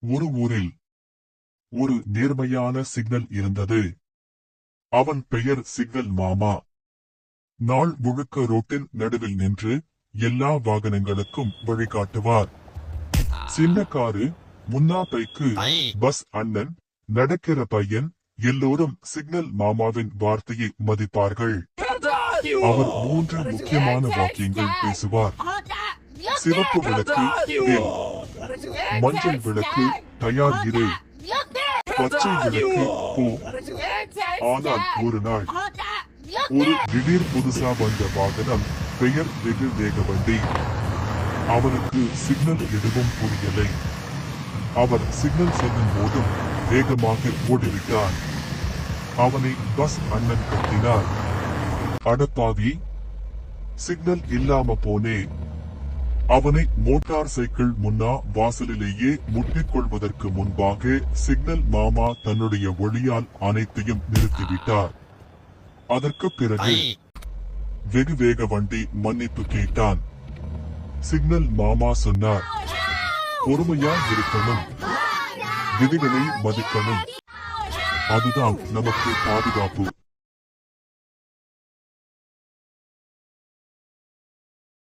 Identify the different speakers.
Speaker 1: ஒரு ஊரில் ஒரு நேர்மையான சிக்னல் இருந்தது. அவன் பெயர் சிக்னல் மாமா. நாள் முழுக்க ரோட்டின் நடுவில் நின்று எல்லா வாகனங்களுக்கும் வழிகாட்டுவார். சின்ன காரு முன்னா பைக்கு பஸ் அண்ணன் நடக்கிற பையன் எல்லோரும் சிக்னல் மாமாவின் வார்த்தையை மதிப்பார்கள். அவர் மூன்று முக்கியமான வாக்கியங்கள் பேசுவார். சிவப்பு விளக்கு மஞ்சள் விளக்கு தயார் இரு பச்சை விளக்கு போ. ஆனால் ஒரு நாள் ஒரு திடீர் புதுசா வந்த வாகனம் பெயர் வெகு வேக வண்டி அவனுக்கு சிக்னல் எதுவும் புரியலை. அவர் சிக்னல் சொல்லும் போதும் வேகமாக ஓடிவிட்டான். அவனை பஸ் அண்ணன் கட்டினார். அடப்பாவி சிக்னல் இல்லாம போனே. அவனை மோட்டார் சைக்கிள் முன்னா வாசலிலேயே முட்டிக் கொள்வதற்கு முன்பாக சிக்னல் மாமா தன்னுடைய ஒளியால் அனைத்தையும் நிறுத்திவிட்டார். அதற்கு பிறகு வெகு வேக வண்டி மன்னிப்பு கேட்டான். சிக்னல் மாமா சொன்னார் பொறுமையா இருக்கணும். விதிகளை மதிக்கணும். அதுதான் நமக்கு பாதுகாப்பு.